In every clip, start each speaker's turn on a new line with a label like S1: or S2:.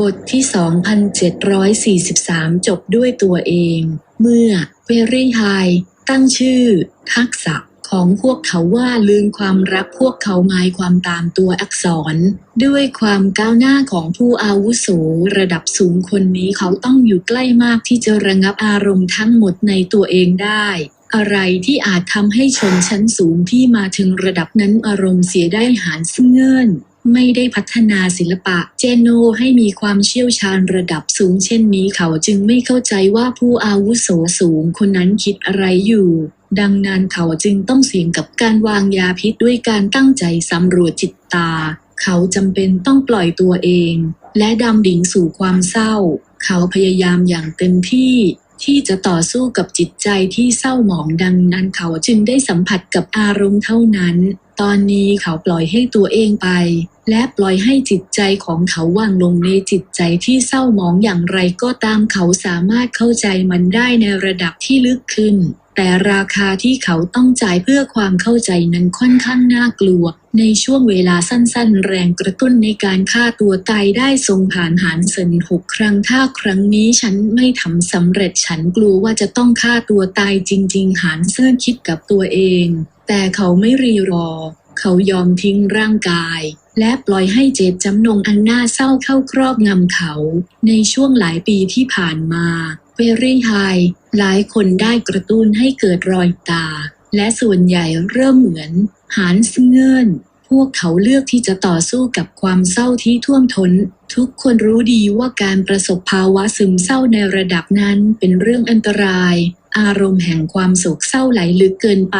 S1: บทที่ 2743 จบด้วยตัวเอง เมื่อเวรี่ไฮตั้งชื่อ ทักษะของพวกเขาว่าลืมความรักพวกเขาหมายความตามตัวอักษร ด้วยความก้าวหน้าของผู้อาวุโสระดับสูงคนนี้เขาต้องอยู่ใกล้มากที่จะระงับอารมณ์ทั้งหมดในตัวเองได้ อะไรที่อาจทำให้ชนชั้นสูงที่มาถึงระดับนั้นอารมณ์เสียได้หารซึ่งเงิน ไม่ได้พัฒนาศิลปะเจโนให้มีความเชี่ยวชาญระดับสูงเช่นนี้เขาจึงไม่เข้าใจว่าผู้อาวุโสสูงคนนั้นคิดอะไรอยู่ดังนั้นเขาจึงต้องเสี่ยงกับการวางยาพิษด้วยการตั้งใจสำรวจจิตตา เขาจำเป็นต้องปล่อยตัวเอง และดำดิ่งสู่ความเศร้า เขาพยายามอย่างเต็มที่ ที่จะต่อสู้กับจิตใจที่เศร้าหมองดังนั้นเขาจึงได้สัมผัสกับอารมณ์เท่านั้น ตอนนี้เขาปล่อยให้ตัวเองไป และปล่อยให้จิตใจของเขาว่างลงในจิตใจที่เศร้าหมองอย่างไรก็ตามเขาสามารถเข้าใจมันได้ในระดับที่ลึกขึ้น แต่ราคาที่เขาต้องจ่ายเพื่อความเข้าใจนั้นค่อนข้างน่ากลัว ในช่วงเวลาสั้นๆ แรงกระตุ้นในการฆ่าตัวตายได้ทรงผ่านหารเซินหกครั้งถ้าครั้งนี้ฉันไม่ทำสำเร็จฉันกลัวว่าจะต้องฆ่าตัวตายจริง ๆ หารเซินคิดกับตัวเอง แต่เขาไม่รีรอ เขายอมทิ้งร่างกาย และปล่อยให้เจตจำนงอันน่าเศร้าเข้าครอบงำเขา ในช่วงหลายปีที่ผ่านมาเวรี่ไฮหลายคนได้กระตุ้นให้เกิดรอยตา และส่วนใหญ่เริ่มเหมือน หานสเงินพวกเขาเลือกที่จะต่อสู้กับความเศร้าที่ท่วมท้น ทุกคนรู้ดีว่าการประสบภาวะซึมเศร้าในระดับนั้นเป็นเรื่องอันตราย อารมณ์แห่งความโศกเศร้าไหลลึกเกินไป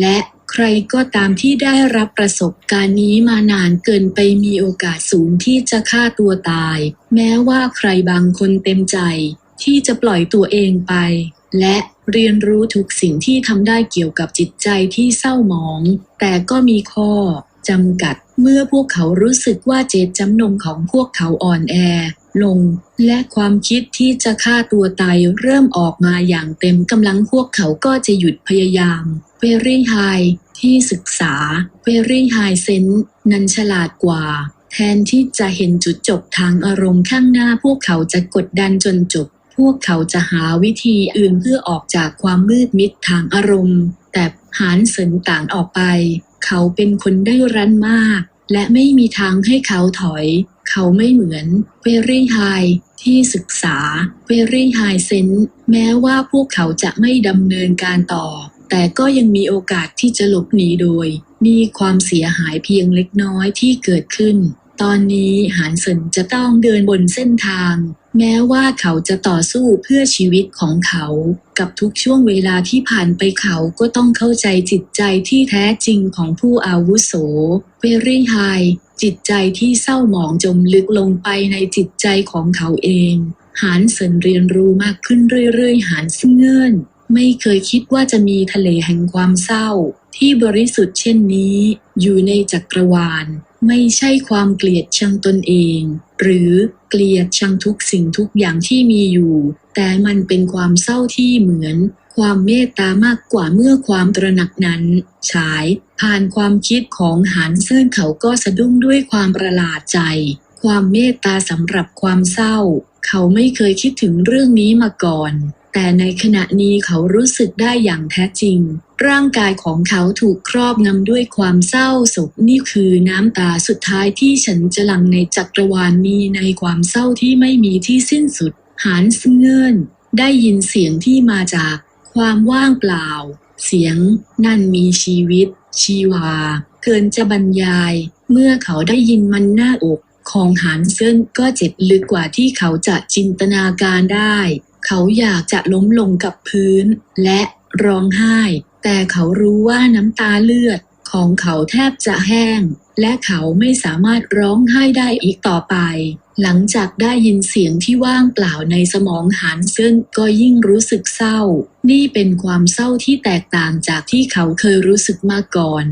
S1: และ ใครก็ตามที่ได้รับประสบการณ์นี้มานานเกินไปมีโอกาสสูงที่จะฆ่าตัวตาย แม้ว่าใครบางคนเต็มใจ ที่จะปล่อยตัวเองไป และเรียนรู้ทุกสิ่งที่ทำได้เกี่ยวกับจิตใจที่เศร้าหมอง แต่ก็มีข้อจำกัดเมื่อพวกเขารู้สึกว่าเจตจำนงของพวกเขาอ่อนแอ ลง และความคิดที่จะฆ่าตัวตายเริ่มออกมาอย่างเต็มกำลังพวกเขาก็จะหยุดพยายาม เวรี่ไฮที่ศึกษาเวรี่ไฮเซนนั้นฉลาดกว่า แทนที่จะเห็นจุดจบทางอารมณ์ข้างหน้าพวกเขาจะกดดันจนจบ พวกเขาจะหาวิธีอื่นเพื่อออกจากความมืดมิดทางอารมณ์ แต่หานเสินต่างออกไป เขาเป็นคนได้รั้นมาก และไม่มีทางให้เขาถอย เขาไม่เหมือนเวรี่ไฮที่ศึกษาเวรี่ไฮเซนแม้ว่าพวกเขาจะไม่ดำเนินการต่อ แต่ก็ยังมีโอกาสที่จะหลบหนีโดย มีความเสียหายเพียงเล็กน้อยที่เกิดขึ้น ตอนนี้หานเซินจะต้องเดินบนเส้นทาง แม้ว่าเขาจะต่อสู้เพื่อชีวิตของเขา กับทุกช่วงเวลาที่ผ่านไปเขาก็ต้องเข้าใจจิตใจที่แท้จริงของผู้อาวุโสเวรี่ไฮจิตใจที่เศร้าหมองจมลึกลงไปในจิตใจของเขาเอง หานเซินเรียนรู้มากขึ้นเรื่อยๆ หานซึ่งเงิน ไม่เคยคิดว่าจะมีทะเลแห่งความเศร้า ที่บริสุทธิ์เช่นนี้ อยู่ในจักรวาล ไม่ใช่ความเกลียดชังตนเอง หรือเกลียดชังทุกสิ่งทุกอย่างที่มีอยู่ แต่มันเป็นความเศร้าที่เหมือน ความเมตตามากกว่าเมื่อความตระหนักนั้น ฉาย ผ่านความคิดของหานเซิ่นเขาก็สะดุ้งด้วยความประหลาดใจ ความเมตตาสำหรับความเศร้า เขาไม่เคยคิดถึงเรื่องนี้มาก่อน แต่ในขณะนี้เขารู้สึกได้อย่างแท้จริง ร่างกายของเขาถูกครอบงำด้วยความเศร้าโศกนี่คือน้ำตาสุดท้ายที่ฉันจะหลั่งในจักรวาลมีในความเศร้าที่ไม่มีที่สิ้นสุด หานซเงินได้ยินเสียงที่มาจากความว่างเปล่า เสียง นั่นมีชีวิต ชีวา เกินจะบรรยาย เมื่อเขาได้ยินมันหน้าอกของหานเซินก็เจ็บลึกกว่าที่เขาจะจินตนาการได้ เขาอยากจะล้มลงกับพื้น และร้องไห้ แต่เขารู้ว่าน้ำตาเลือดของเขาแทบจะแห้ง และเขาไม่สามารถร้องไห้ได้อีกต่อไป หลังจากได้ยินเสียงที่ว่างเปล่าในสมองหานเซินก็ยิ่งรู้สึกเศร้า นี่เป็นความเศร้าที่แตกต่างจากที่เขาเคยรู้สึกมาก่อน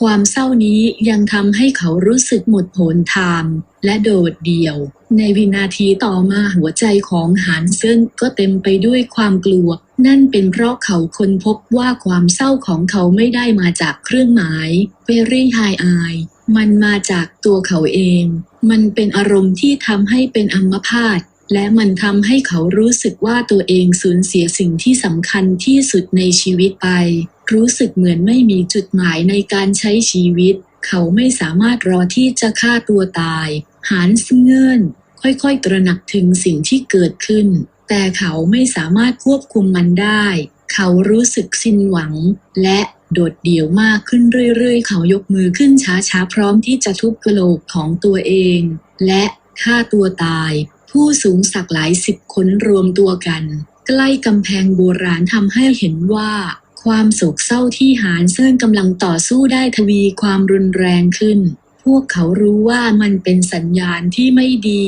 S1: ความเศร้านี้ยังทำให้เขารู้สึกหมดหนทางและโดดเดี่ยว ในวินาทีต่อมาหัวใจของหานเซินก็เต็มไปด้วยความกลัว นั่นเป็นเพราะเขาค้นพบว่าความเศร้าของเขาไม่ได้มาจากเครื่องหมายเวรี่ไฮอายมันมาจากตัวเขาเอง มันเป็นอารมณ์ที่ทำให้เป็นอัมพาต และมันทำให้เขารู้สึกว่าตัวเองสูญเสียสิ่งที่สำคัญที่สุดในชีวิตไป รู้สึกเหมือนไม่มีจุดหมายในการใช้ชีวิต เขาไม่สามารถรอที่จะฆ่าตัวตาย หานซึ่งเงินค่อยๆ ตระหนักถึงสิ่งที่เกิดขึ้น แต่เขาไม่สามารถควบคุมมันได้ เขารู้สึกสิ้นหวัง และโดดเดี่ยวมากขึ้นเรื่อยๆ เขายกมือขึ้นช้าๆ พร้อมที่จะทุบกระโหลกของตัวเอง และฆ่าตัวตาย ผู้สูงสักหลายสิบคนรวมตัวกัน ใกล้กำแพงโบราณทำให้เห็นว่า ความโศกเศร้าที่หานเซินกำลังต่อสู้ได้ทวีความรุนแรงขึ้น พวกเขารู้ว่ามันเป็นสัญญาณที่ไม่ดี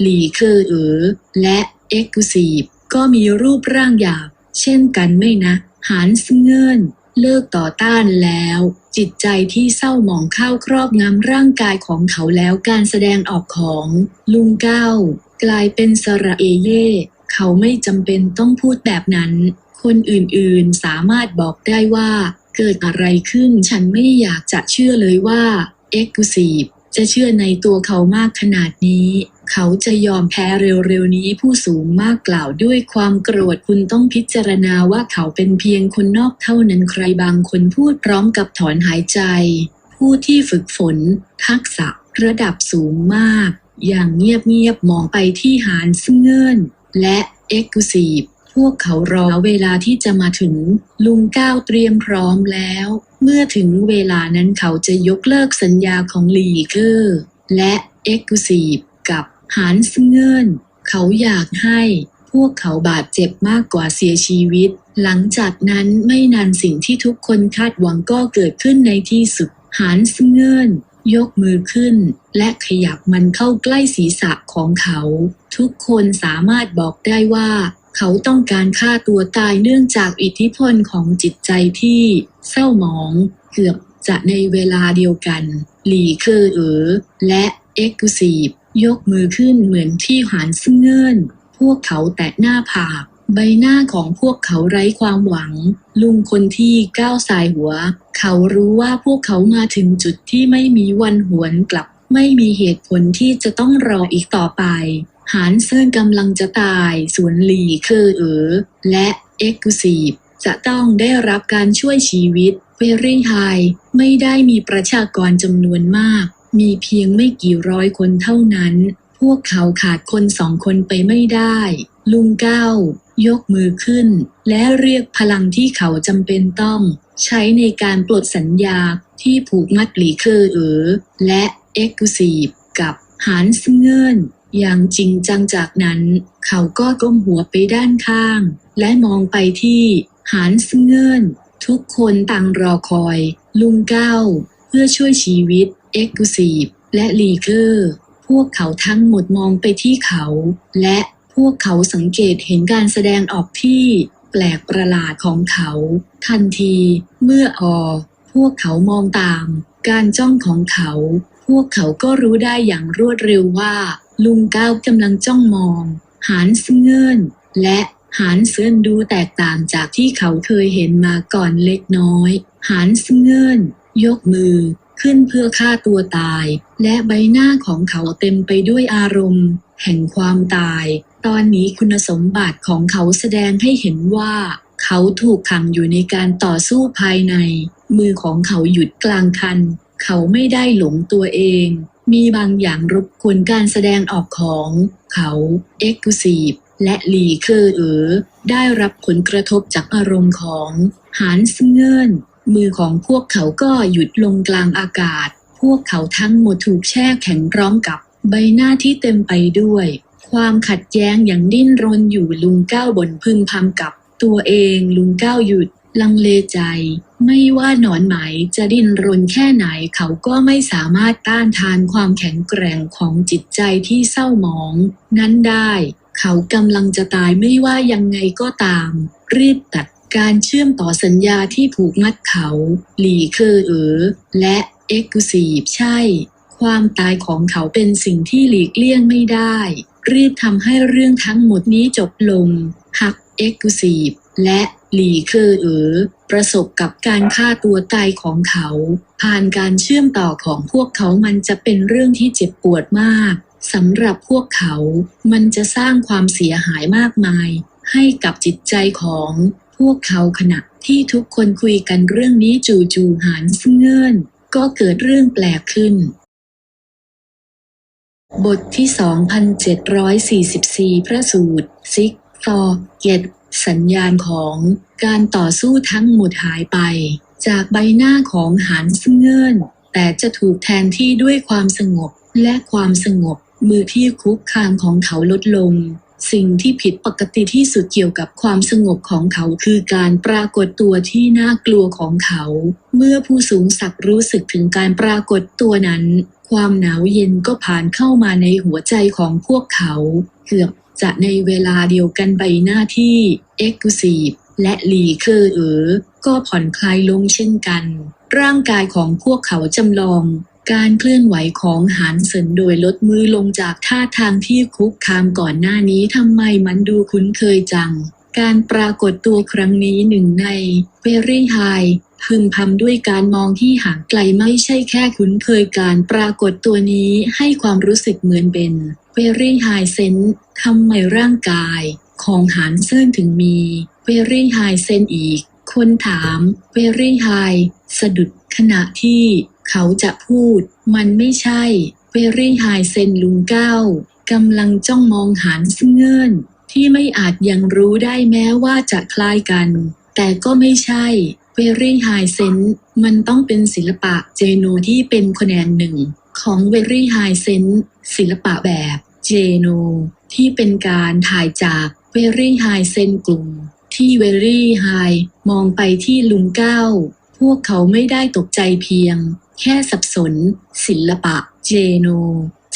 S1: หลีเคอเออและเอ็กซ์คลูซีฟก็มีรูปร่างหยาบ เช่นกันไม่นะหานซึงเงินเลิกต่อต้านแล้ว จิตใจที่เศร้าหมองเข้าครอบงำร่างกายของเขาแล้วการแสดงออกของ ลุงเก้า กลายเป็นสระเอเย่เขาไม่จำเป็นต้องพูดแบบนั้น คนอื่นๆสามารถบอกได้ว่า เกิดอะไรขึ้นฉันไม่อยากจะเชื่อเลยว่าเอ็กซ์คลูซีฟจะเชื่อในตัวเขามากขนาดนี้ เขาจะยอมแพ้เร็วๆนี้ผู้สูงมากกล่าวด้วยความโกรธคุณต้องพิจารณาว่าเขาเป็นเพียงคนนอกเท่านั้นใครบางคนพูดพร้อมกับถอนหายใจ ผู้ที่ฝึกฝน ทักษะระดับสูงมาก อย่างเงียบๆมองไปที่หานซึ่งเงินและเอ็กซ์คลูซีฟพวกเขารอเวลาที่จะมาถึง ลุงก้าวเตรียมพร้อมแล้ว เมื่อถึงเวลานั้นเขาจะยกเลิกสัญญาของลีเกอร์ และเอ็กซ์คลูซีฟกับหานซึ่งเงินเขาอยากให้พวกเขาบาดเจ็บมากกว่าเสียชีวิต หลังจากนั้นไม่นานสิ่งที่ทุกคนคาดหวังก็เกิดขึ้นในที่สุด หานซึ่งเงิน ยกมือขึ้น และขยับมันเข้าใกล้ศีรษะของเขา ทุกคนสามารถบอกได้ว่า เขาต้องการฆ่าตัวตายเนื่องจากอิทธิพลของจิตใจที่เศร้าหมอง เกือบจะในเวลาเดียวกัน หลีเคอเอ๋อและเอ็กซ์คูซีฟยกมือขึ้นเหมือนที่หานซึ่งเงินพวกเขาแตะหน้าผาก ใบหน้าของพวกเขาไร้ความหวัง ลุงคนที่ก้าวสายหัว เขารู้ว่าพวกเขามาถึงจุดที่ไม่มีวันหวนกลับ ไม่มีเหตุผลที่จะต้องรออีกต่อไป หานเซินกำลังจะตายสวนหลีเคอเอ๋อและเอ็กซ์คลูซีฟจะต้องได้รับการช่วยชีวิตเวรี่ไฮไม่ได้มีประชากรจำนวนมาก มีเพียงไม่กี่ร้อยคนเท่านั้น พวกเขาขาดคนสองคนไปไม่ได้ ลุงเก้า ยกมือขึ้น และเรียกพลังที่เขาจำเป็นต้อง ใช้ในการปลดสัญญาที่ผูกมัดหลีเคอเอ๋อและเอ็กซ์คลูซีฟกับหานซึงเงินอย่างจริงจังจากนั้น เขาก็ก้มหัวไปด้านข้าง และมองไปที่หานซึงเงินทุกคนต่างรอคอย ลุงเก้า เพื่อช่วยชีวิต เอ็กซ์คลูซีฟและลีเกอร์ พวกเขาทั้งหมดมองไปที่เขา และ พวกเขาสังเกตเห็นการแสดงออกที่แปลกประหลาดของเขา ทันทีเมื่อออ พวกเขามองตาม การจ้องของเขา พวกเขาก็รู้ได้อย่างรวดเร็วว่า ลุงก้าวกำลังจ้องมอง หานซึงเงินและหานเซินดูแตกต่างจากที่เขาเคยเห็นมาก่อนเล็กน้อย หานซึงเงินยกมือขึ้นเพื่อฆ่าตัวตาย และใบหน้าของเขาเต็มไปด้วยอารมณ์ แห่งความตาย ตอนนี้คุณสมบัติของเขาแสดงให้เห็นว่า เขาถูกขังอยู่ในการต่อสู้ภายใน มือของเขาหยุดกลางคัน เขาไม่ได้หลงตัวเอง มีบางอย่างรบกวนการแสดงออกของเขาเอ็กซ์คลูซีฟและหลีเคอเอ๋อได้รับผลกระทบจากอารมณ์ของหานซึงเงินมือของพวกเขาก็หยุดลงกลางอากาศ พวกเขาทั้งหมดถูกแช่แข็งพร้อมกับใบหน้าที่เต็มไปด้วย ความขัดแย้งอย่างดิ้นรนอยู่ลุงก้าวบนพึมพำกับ ตัวเองลุงก้าวหยุด ลังเลใจ ไม่ว่าหนอนไหมจะดิ้นรนแค่ไหนเขาก็ไม่สามารถต้านทานความแข็งแกร่งของจิตใจที่เศร้าหมอง นั้นได้ เขากำลังจะตายไม่ว่ายังไงก็ตาม รีบตัดการเชื่อมต่อสัญญาที่ผูกมัดเขา หลีเคอเออและเอ็กซ์คูซีฟใช่ ความตายของเขาเป็นสิ่งที่หลีกเลี่ยงไม่ได้ รีบทำให้เรื่องทั้งหมดนี้จบลงหักเอ็กซ์คลูซีฟและหลีเคอเอ๋อประสบกับการฆ่าตัวตายของเขา ผ่านการเชื่อมต่อของพวกเขามันจะเป็นเรื่องที่เจ็บปวดมากสำหรับพวกเขา มันจะสร้างความเสียหายมากมาย ให้กับจิตใจของพวกเขาขณะที่ทุกคนคุยกันเรื่องนี้จู่ๆหานซึ่งเงินก็เกิดเรื่องแปลกขึ้น บทที่ 2744 พระสูตรซิกฟอร์เกตสัญญาณของการต่อสู้ทั้งหมดหายไป จากใบหน้าของหานซึ่งเงินแต่จะถูกแทนที่ด้วยความสงบและความสงบ มือที่คุกคามของเขาลดลง สิ่งที่ผิดปกติที่สุดเกี่ยวกับความสงบของเขาคือการปรากฏตัวที่น่ากลัวของเขา เมื่อผู้สูงศักดิ์รู้สึกถึงการปรากฏตัวนั้น ความหนาวเย็นก็ผ่านเข้ามาในหัวใจของพวกเขา เกือบจะในเวลาเดียวกันใบหน้าที่เอ็กซ์คลูซีฟและหลีเคอร์เอ๋อก็ผ่อนคลายลงเช่นกัน ร่างกายของพวกเขาจำลอง การเคลื่อนไหวของหานเซินโดยลดมือลงจากท่าทางที่คุกคามก่อนหน้านี้ทำไมมันดูคุ้นเคยจัง การปรากฏตัวครั้งนี้หนึ่งในเวรี่ไฮ พึมพำด้วยการมองที่ห่างไกลไม่ใช่แค่คุ้นเคยการปรากฏตัวนี้ให้ความรู้สึกเหมือนเป็นเวรี่ไฮเซนทำไมร่างกาย ของหานเซินถึงมีเวรี่ไฮเซนอีก คนถามเวรี่ไฮสะดุดขณะที่เขาจะพูด มันไม่ใช่เวรี่ไฮเซนลุงเก้ากำลังจ้องมองหานซึ่งเงินที่ไม่อาจยังรู้ได้แม้ว่าจะคล้ายกัน แต่ก็ไม่ใช่ เวรี่ไฮเซนมันต้องเป็นศิลปะเจโนที่เป็นคะแนนหนึ่งของเวรี่ไฮเซนศิลปะแบบเจโนที่เป็นการถ่ายจากเวรี่ไฮเซนกลุ่ม ที่เวรี่ไฮมองไปที่ลุงเก้า พวกเขาไม่ได้ตกใจเพียง แค่สับสน ศิลปะเจโน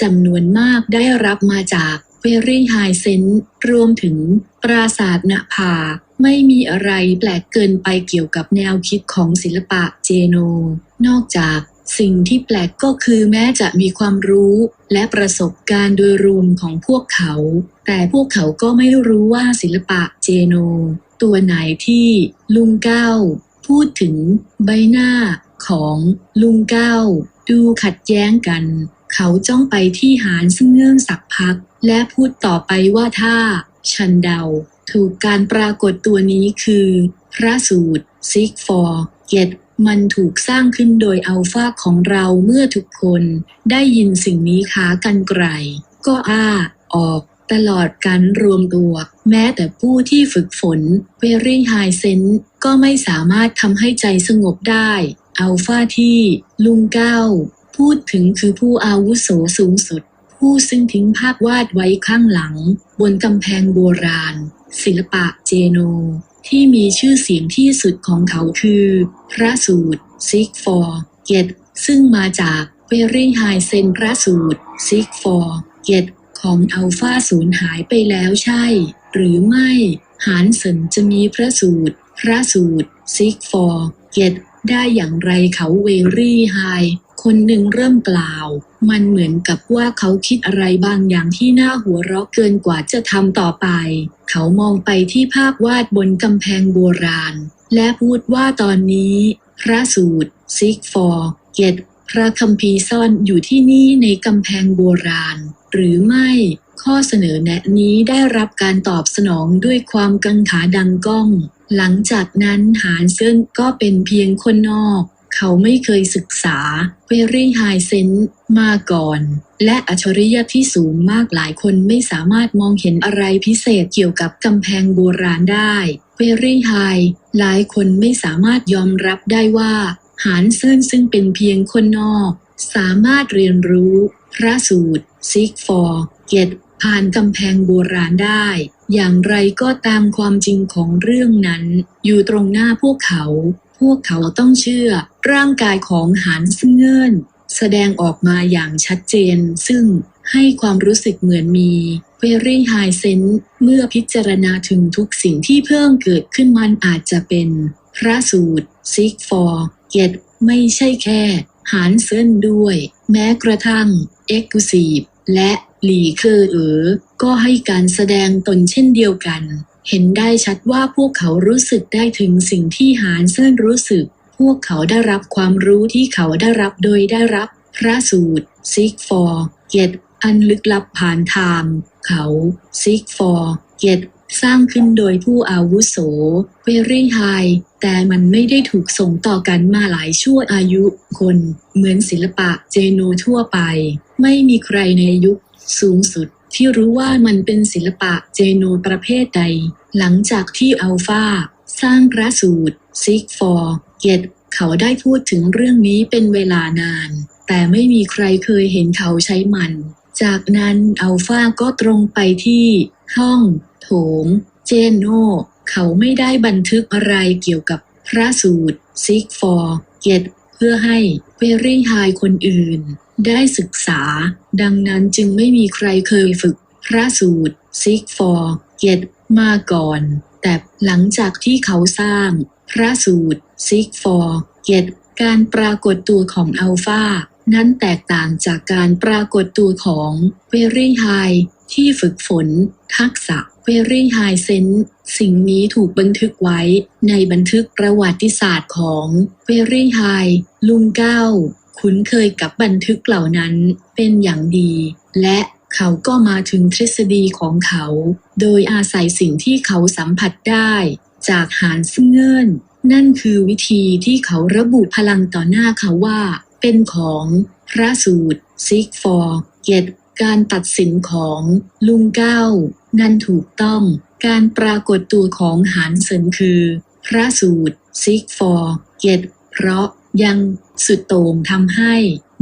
S1: จำนวนมากได้รับมาจากเวรี่ไฮเซนรวมถึงปราสาทนภา ไม่มีอะไรแปลกเกินไปเกี่ยวกับแนวคิดของศิลปะเจโน นอกจากสิ่งที่แปลกก็คือแม้จะมีความรู้ และประสบการณ์โดยรวมของพวกเขา แต่พวกเขาก็ไม่รู้ว่าศิลปะเจโน ตัวไหนที่ลุงเก้า พูดถึงใบหน้าของลุงเก้า ดูขัดแย้งกัน เขาจ้องไปที่หานซึ่งเงื่องสักพัก และพูดต่อไปว่าถ้าชันเดา ถูกการปรากฏตัวนี้คือ พระสูตรซิกฟอร์เกตมันถูกสร้างขึ้นโดยอัลฟาของเราเมื่อทุกคนได้ยินสิ่งนี้ขากันไกลก็อ้า ออกตลอดการรวมตัว แม้แต่ผู้ที่ฝึกฝนเวรี่ไฮเซนก็ไม่สามารถทำให้ใจสงบได้ อัลฟาที่ลุงเก้า พูดถึงคือผู้อาวุโสสูงสุด ผู้ซึ่งทิ้งภาพวาดไว้ข้างหลัง บนกำแพงโบราณ ศิลปะเจโน ที่มีชื่อเสียงที่สุดของเขาคือ พระสูตรซิกฟอร์เกตซึ่งมาจากเวรี่ไฮเซนพระสูตรซิกฟอร์เกตของอัลฟาสูญหายไปแล้วใช่ หรือไม่ หานเซินจะมีพระสูตร พระสูตรซิกฟอร์เกตได้อย่างไรเขาเวรี่ไฮ คนหนึ่งเริ่มกล่าว มันเหมือนกับว่าเขาคิดอะไรบางอย่างที่น่าหัวเราะเกินกว่าจะทำต่อไป เขามองไปที่ภาพวาดบนกำแพงโบราณ และพูดว่าตอนนี้ พระสูตรซิกฟอร์เกตพระคัมภีร์ซ่อนอยู่ที่นี่ในกำแพงโบราณ หรือไม่ ข้อเสนอแนะนี้ได้รับการตอบสนองด้วยความกังขาดังก้อง หลังจากนั้นหานเซินก็เป็นเพียงคนนอก เขาไม่เคยศึกษาเวรี่ไฮเซนมาก่อน และอัจฉริยะที่สูงมากหลายคนไม่สามารถมองเห็นอะไรพิเศษเกี่ยวกับกำแพงโบราณได้เวรี่ไฮหลายคนไม่สามารถยอมรับได้ว่า หานเซินซึ่งเป็นเพียงคนนอก สามารถเรียนรู้ พระสูตรซิกฟอร์เกตผ่านกำแพงโบราณได้ อย่างไรก็ตามความจริงของเรื่องนั้น อยู่ตรงหน้าพวกเขา พวกเขาต้องเชื่อ ร่างกายของหานซึ่งเงินแสดงออกมาอย่างชัดเจน ซึ่งให้ความรู้สึกเหมือนมีเวรี่ไฮเซนเมื่อพิจารณาถึงทุกสิ่งที่เพิ่งเกิดขึ้นมันอาจจะเป็น พระสูตรซิกฟอร์เกตไม่ใช่แค่ หานเซินด้วย แม้กระทั่งเอ็กซ์คลูซีฟและหลีเคอร์เอ๋อก็ให้การแสดงตนเช่นเดียวกัน เห็นได้ชัดว่าพวกเขารู้สึกได้ถึงสิ่งที่หานเซินรู้สึก พวกเขาได้รับความรู้ที่เขาได้รับโดยได้รับ พระสูตรซิกฟอร์เกตอันลึกลับผ่านทาง เขาซิกฟอร์เกตสร้างขึ้นโดยผู้อาวุโสเวรี่ไฮแต่มันไม่ได้ถูกส่งต่อกันมาหลายชั่วอายุคน เหมือนศิลปะเจโนทั่วไป ไม่มีใครในยุคสูงสุด ที่รู้ว่ามันเป็นศิลปะเจโนประเภทใด หลังจากที่อัลฟาสร้างพระสูตรซิกฟอร์เกตเขาได้พูดถึงเรื่องนี้เป็นเวลานาน แต่ไม่มีใครเคยเห็นเขาใช้มัน จากนั้นอัลฟาก็ตรงไปที่ ห้อง โถง เจโน เขาไม่ได้บันทึกอะไรเกี่ยวกับพระสูตรซิกฟอร์เกตเพื่อให้เวรี่ไฮคนอื่น ได้ศึกษา ดังนั้นจึงไม่มีใครเคยฝึกพระสูตรซิกฟอร์เกตมาก่อน แต่หลังจากที่เขาสร้าง พระสูตรซิกฟอร์เกตการปรากฏตัวของอัลฟานั้นแตกต่างจากการปรากฏตัวของเวรี่ไฮที่ฝึกฝน ทักษะเวรี่ไฮเซนสิ่งนี้ถูกบันทึกไว้ในบันทึกประวัติศาสตร์ของเวรี่ไฮลุงเก้า คุ้นเคยกับบันทึกเหล่านั้นเป็นอย่างดี และเขาก็มาถึงทฤษฎีของเขา โดยอาศัยสิ่งที่เขาสัมผัสได้ จากหานซึ่งเงินนั่นคือวิธีที่เขาระบุพลังต่อหน้าเขาว่า เป็นของพระสูตรซิกฟอร์เกตการตัดสินของลุงเก้า นั่นถูกต้อง การปรากฏตัวของหานเซินคือ พระสูตรซิกฟอร์เกตเพราะ ยังสุดโต่งทำให้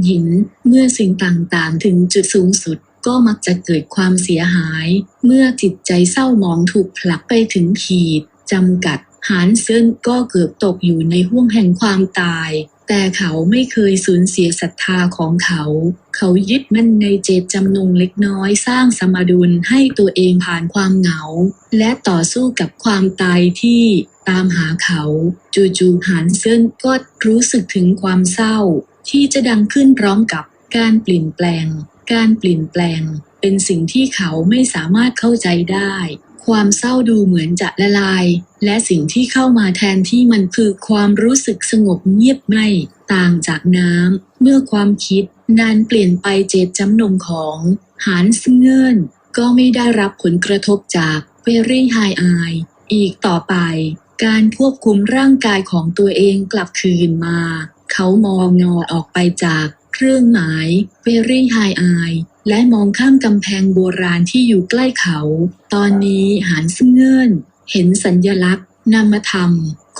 S1: หินเมื่อสิ่งต่างๆ ถึงจุดสูงสุดก็มักจะเกิดความเสียหาย เมื่อจิตใจเศร้าหมองถูกผลักไปถึงขีดจำกัดหานเซินก็เกือบตกอยู่ในห่วงแห่งความตาย แต่เขาไม่เคยสูญเสียศรัทธาของเขา เขายึดมั่นในเจตจำนงเล็กน้อยสร้างสมดุลให้ตัวเองผ่านความเหงา และต่อสู้กับความตายที่ตามหาเขาจู่ๆหานเซินก็รู้สึกถึงความเศร้า ที่จะดังขึ้นพร้อมกับการเปลี่ยนแปลง การเปลี่ยนแปลง เป็นสิ่งที่เขาไม่สามารถเข้าใจได้ ความเศร้าดูเหมือนจะละลาย และสิ่งที่เข้ามาแทนที่มันคือความรู้สึกสงบเงียบไม่ต่างจากน้ำ เมื่อความคิดนานเปลี่ยนไปเจตจำนงของหานซึเงินก็ไม่ได้รับผลกระทบจากเวรี่ไฮไออีกต่อไป การควบคุมร่างกายของตัวเองกลับคืนมา เขามองงอออกไปจากเครื่องหมายเวรี่ไฮไอ และมองข้ามกำแพงโบราณที่อยู่ใกล้เขา ตอนนี้หานซึ่งเงินเห็นสัญญลักษณ์ นามธรรม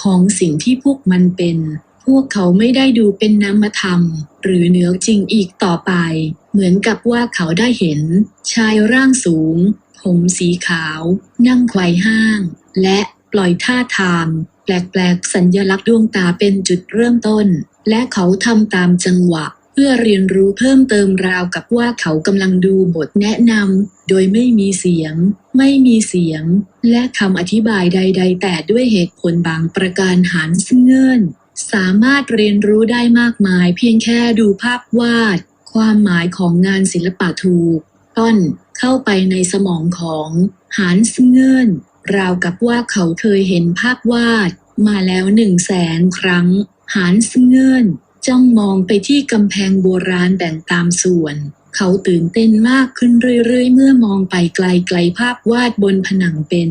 S1: ของสิ่งที่พวกมันเป็น พวกเขาไม่ได้ดูเป็นนามธรรม หรือเหนือจริงอีกต่อไป เหมือนกับว่าเขาได้เห็น ชายร่างสูง ผมสีขาว นั่งไขว่ห้าง และปล่อยท่าทางแปลกๆ สัญญลักษณ์ดวงตาเป็นจุดเริ่มต้น และเขาทำตามจังหวะ พื่อเรียนรู้เพิ่มเติมราวกับว่าเขากำลังดูบทแนะนำโดยไม่มีเสียง ไม่มีเสียง และคำอธิบายใด ๆ แต่ด้วยเหตุผลบางประการหารซึ่งเงินสามารถเรียนรู้ได้มากมายเพียงแค่ดูภาพวาด ความหมายของงานศิลปะถูก ต้นเข้าไปในสมองของหานซึ่งเงินราวกับว่าเขาเคยเห็นภาพวาด มาแล้วหนึ่งแสนครั้ง หานซึ่งเงิน จ้องมองไปที่กำแพงโบราณแบ่งตามส่วน เขาตื่นเต้นมากขึ้นเรื่อยๆ เมื่อมองไปไกลๆภาพวาดบนผนังเป็น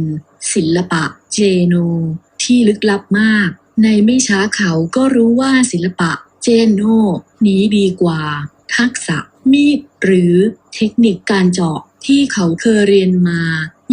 S1: ศิลปะเจโน ที่ลึกลับมาก ในไม่ช้าเขาก็รู้ว่าศิลปะเจโน นี้ดีกว่า ทักษะมีดหรือเทคนิคการเจาะที่เขาเคยเรียนมา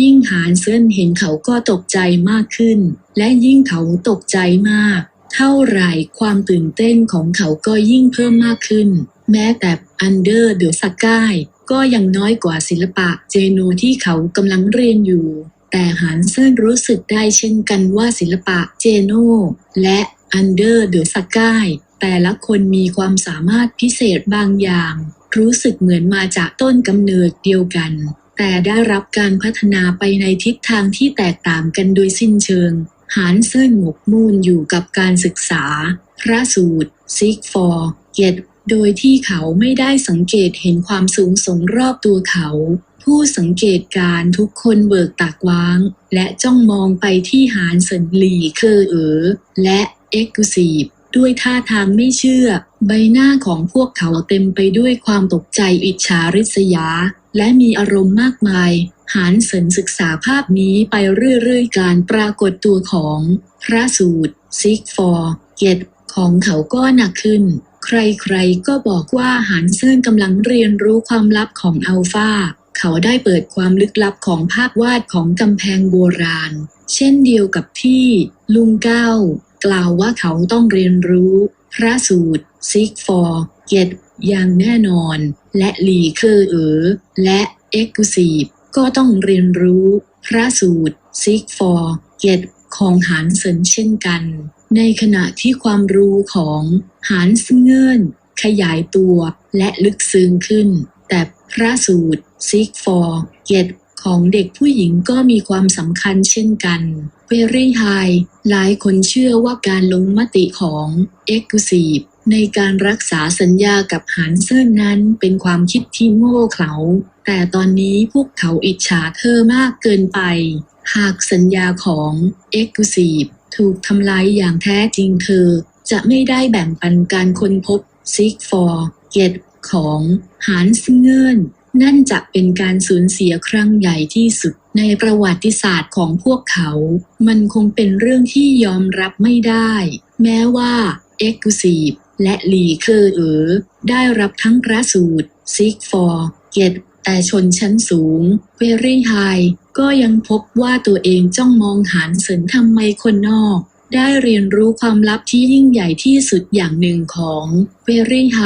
S1: ยิ่งหานเซินเห็นเขาก็ตกใจมากขึ้น และยิ่งเขาตกใจมาก เท่าไหร่ความตื่นเต้นของเขาก็ยิ่งเพิ่มมากขึ้น แม้แต่ Under the Sky ก็ยังน้อยกว่าศิลปะเจโนที่เขากำลังเรียนอยู่ แต่หานเซินรู้สึกได้เช่นกันว่าศิลปะเจโนและ Under the Sky แต่ละคนมีความสามารถพิเศษบางอย่าง รู้สึกเหมือนมาจากต้นกำเนิดเดียวกัน แต่ได้รับการพัฒนาไปในทิศทางที่แตกต่างกันโดยสิ้นเชิง หานเซินหมกมุ่นอยู่กับการศึกษา พระสูตรซิกฟอร์เกตโดยที่เขาไม่ได้สังเกตเห็นความสูงส่งรอบตัวเขา ผู้สังเกตการทุกคนเบิกตากว้าง และจ้องมองไปที่หานเซินหลีเคอเอ๋อและเอ็กซ์คูซีฟด้วยท่าทางไม่เชื่อ ใบหน้าของพวกเขาเต็มไปด้วยความตกใจอิจฉาริษยา และมีอารมณ์มากมาย หานเซินศึกษาภาพนี้ไปเรื่อยๆ การปรากฏตัวของพระสูตรซิกฟอร์เกตของเขาก็หนักขึ้น ใครๆก็บอกว่าหานเซินกำลังเรียนรู้ความลับของอัลฟาเขาได้เปิดความลึกลับของภาพวาดของกำแพงโบราณ เช่นเดียวกับที่ลุงเก้ากล่าวว่าเขาต้องเรียนรู้ พระสูตรซิกฟอร์เกตอย่างแน่นอน และหลีเคอเอ๋อและเอ็กซ์คูซีฟ ก็ต้องเรียนรู้พระสูตรซิกฟอร์เกตของหานเซินเช่นกัน ในขณะที่ความรู้ของหานซเงินขยายตัวและลึกซึ้งขึ้น แต่พระสูตรซิกฟอร์เกตของเด็กผู้หญิงก็มีความสำคัญเช่นกันเวรี่ไฮหลายคนเชื่อว่าการลงมติของเอ็กซ์ซีฟ ในการรักษาสัญญากับหานเซินนั้นเป็นความคิดที่โง่เขลา แต่ตอนนี้พวกเขาอิจฉาเธอมากเกินไป หากสัญญาของ e x c l u s i v e ถูกทำลายอย่างแท้จริงเธอ จะไม่ได้แบ่งปันการค้นพบ Seek for Get ของหานซเงินนั่นจะเป็นการสูญเสียครั้งใหญ่ที่สุดในประวัติศาสตร์ของพวกเขา มันคงเป็นเรื่องที่ยอมรับไม่ได้ แม้ว่า e x c l u s i v e และหลีเคอเอ๋อได้รับทั้งพระสูตร Seek for Get แต่ชนชั้นสูงเวรี่ไฮก็ยังพบว่าตัวเองจ้องมองหานเสินทำไมคนนอก ได้เรียนรู้ความลับที่ยิ่งใหญ่ที่สุดอย่างหนึ่งของเวรี่ไฮ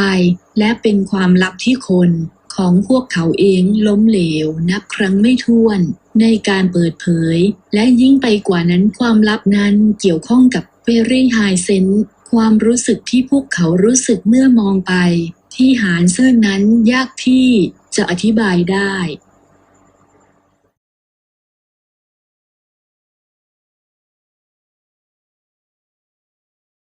S1: และเป็นความลับที่คนของพวกเขาเองล้มเหลวนับครั้งไม่ถ้วน ในการเปิดเผย และยิ่งไปกว่านั้นความลับนั้นเกี่ยวข้องกับเวรี่ไฮเซน ความรู้สึกที่พวกเขารู้สึกเมื่อมองไป ที่หานเซินนั้นยากที่จะอธิบายได้